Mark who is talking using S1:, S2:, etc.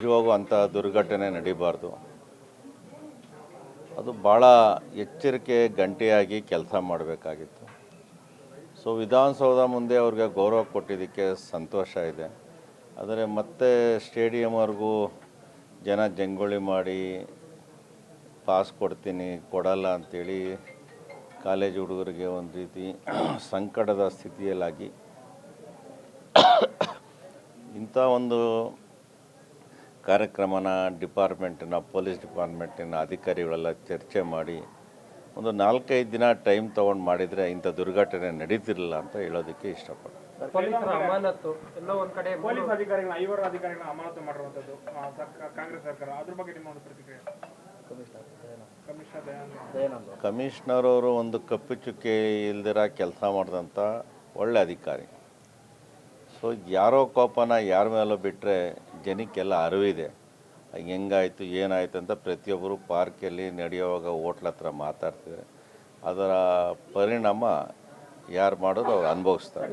S1: ಅಂಥ ದುರ್ಘಟನೆ ನಡೀಬಾರ್ದು. ಅದು ಭಾಳ ಎಚ್ಚರಿಕೆ ಗಂಟೆಯಾಗಿ ಕೆಲಸ ಮಾಡಬೇಕಾಗಿತ್ತು. ಸೊ, ವಿಧಾನಸೌಧ ಮುಂದೆ ಅವ್ರಿಗೆ ಗೌರವ ಕೊಟ್ಟಿದ್ದಕ್ಕೆ ಸಂತೋಷ ಇದೆ. ಆದರೆ ಮತ್ತೆ ಸ್ಟೇಡಿಯಮ್ವರೆಗೂ ಜನ ಜಂಗೊಳಿ ಮಾಡಿ, ಪಾಸ್ ಕೊಡ್ತೀನಿ, ಕೊಡಲ್ಲ ಅಂಥೇಳಿ ಕಾಲೇಜ್ ಹುಡುಗರಿಗೆ ಒಂದು ರೀತಿ ಸಂಕಟದ ಸ್ಥಿತಿಯಲ್ಲಾಗಿ ಇಂಥ ಒಂದು ಕಾರ್ಯಕ್ರಮನ ಡಿಪಾರ್ಟ್ಮೆಂಟಿನ ಪೊಲೀಸ್ ಡಿಪಾರ್ಟ್ಮೆಂಟಿನ ಅಧಿಕಾರಿಗಳೆಲ್ಲ ಚರ್ಚೆ ಮಾಡಿ ಒಂದು ನಾಲ್ಕೈದು ದಿನ ಟೈಮ್ ತೊಗೊಂಡು ಮಾಡಿದರೆ ಇಂಥ ದುರ್ಘಟನೆ ನಡೀತಿರಲಿಲ್ಲ ಅಂತ ಹೇಳೋದಕ್ಕೆ ಇಷ್ಟಪಡ್ತೀನಿ.
S2: ಪೊಲೀಸರ ಅಮಾನತ್ತು ಎಲ್ಲೋ ಒಂದ್ ಕಡೆ
S3: ಪೊಲೀಸ್ ಅಧಿಕಾರಿಗಳ ಐವರು ಅಧಿಕಾರಿಗಳ ಅಮಾನತು ಮಾಡಿರುವಂಥದ್ದು ಕಾಂಗ್ರೆಸ್ ಸರ್ಕಾರ. ಅದ್ರ ಬಗ್ಗೆ ನಿಮ್ಮ ಒಂದು ಪ್ರತಿಕ್ರಿಯೆ? ಕಮಿಷನರ್ ದಯಾನಂದ.
S2: ದಯಾನಂದ.
S1: ಕಮಿಷನರ್ ಅವರು ಒಂದು ಕಪ್ಪು ಚುಕ್ಕೆ ಇಲ್ದಿರ ಕೆಲಸ ಮಾಡಿದಂಥ ಒಳ್ಳೆ ಅಧಿಕಾರಿ. ಸೊ ಯಾರೋ ಕೋಪನ ಯಾರ ಮೇಲೂ ಬಿಟ್ಟರೆ ಜನಕ್ಕೆಲ್ಲ ಅರಿವಿದೆ ಹೆಂಗಾಯಿತು, ಏನಾಯಿತು ಅಂತ ಪ್ರತಿಯೊಬ್ಬರು ಪಾರ್ಕಲ್ಲಿ ನಡೆಯುವಾಗ ಹೋಟ್ಲ ಹತ್ರ ಮಾತಾಡ್ತಿದ್ದಾರೆ. ಅದರ ಪರಿಣಾಮ ಯಾರು ಮಾಡೋದು ಅವ್ರು ಅನುಭವಿಸ್ತಾರೆ.